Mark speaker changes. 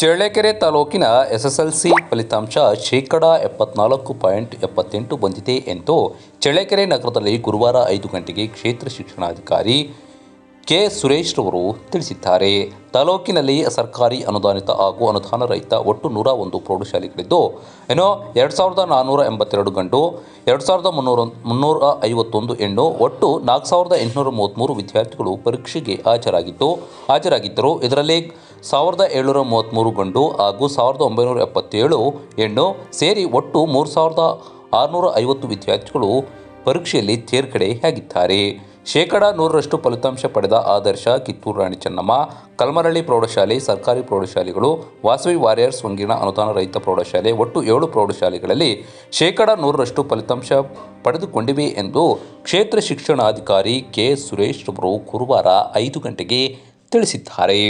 Speaker 1: ಚಳ್ಳಕೆರೆ ತಾಲೂಕಿನ ಎಸ್ಎಸ್ಎಲ್ಸಿ ಫಲಿತಾಂಶ ಶೇಕಡಾ ಎಪ್ಪತ್ನಾಲ್ಕು ಪಾಯಿಂಟ್ ಎಪ್ಪತ್ತೆಂಟು ಬಂದಿದೆ ಎಂದು ಚಳ್ಳಕೆರೆ ನಗರದಲ್ಲಿ ಗುರುವಾರ ಐದು ಗಂಟೆಗೆ ಕ್ಷೇತ್ರ ಶಿಕ್ಷಣಾಧಿಕಾರಿ ಕೆ. ಸುರೇಶ್ ರವರು ತಿಳಿಸಿದ್ದಾರೆ. ತಾಲೂಕಿನಲ್ಲಿ ಸರ್ಕಾರಿ ಅನುದಾನಿತ ಹಾಗೂ ಅನುದಾನ ರಹಿತ ಒಟ್ಟು ನೂರ ಒಂದು ಪ್ರೌಢಶಾಲೆಗಳಿದ್ದು ಏನೋ ಎರಡು ಸಾವಿರದ ನಾನ್ನೂರ ಎಂಬತ್ತೆರಡು ಗಂಟು ಎರಡು ಸಾವಿರದ ಮುನ್ನೂರ ಮುನ್ನೂರ ಐವತ್ತೊಂದು ಹೆಣ್ಣು, ಒಟ್ಟು ನಾಲ್ಕು ಸಾವಿರದ ಎಂಟುನೂರ ಮೂವತ್ತ್ಮೂರು ವಿದ್ಯಾರ್ಥಿಗಳು ಪರೀಕ್ಷೆಗೆ ಹಾಜರಾಗಿದ್ದು, ಹಾಜರಾಗಿದ್ದರು. ಇದರಲ್ಲಿ ಸಾವಿರದ ಏಳ್ನೂರ ಮೂವತ್ತ್ಮೂರು ಗಂಡು ಹಾಗೂ ಸಾವಿರದ ಒಂಬೈನೂರ ಎಪ್ಪತ್ತೇಳು ಹೆಣ್ಣು ಸೇರಿ ಒಟ್ಟು ಮೂರು ಸಾವಿರದ ಆರುನೂರ ಐವತ್ತು ವಿದ್ಯಾರ್ಥಿಗಳು ಪರೀಕ್ಷೆಯಲ್ಲಿ ತೇರ್ಗಡೆಯಾಗಿದ್ದಾರೆ. ಶೇಕಡ ನೂರರಷ್ಟು ಫಲಿತಾಂಶ ಪಡೆದ ಆದರ್ಶ ಕಿತ್ತೂರು ರಾಣಿ ಚೆನ್ನಮ್ಮ, ಕಲ್ಮರಳ್ಳಿ ಪ್ರೌಢಶಾಲೆ, ಸರ್ಕಾರಿ ಪ್ರೌಢಶಾಲೆಗಳು, ವಾಸವಿ ವಾರಿಯರ್ಸ್ ವಂಗಿಣ ಅನುದಾನ ರಹಿತ ಪ್ರೌಢಶಾಲೆ, ಒಟ್ಟು ಏಳು ಪ್ರೌಢಶಾಲೆಗಳಲ್ಲಿ ಶೇಕಡ ನೂರರಷ್ಟು ಫಲಿತಾಂಶ ಪಡೆದುಕೊಂಡಿವೆ ಎಂದು ಕ್ಷೇತ್ರ ಶಿಕ್ಷಣಾಧಿಕಾರಿ ಕೆ ಸುರೇಶ್ ಅವರು ಗುರುವಾರ ಐದು ಗಂಟೆಗೆ ತಿಳಿಸಿದ್ದಾರೆ.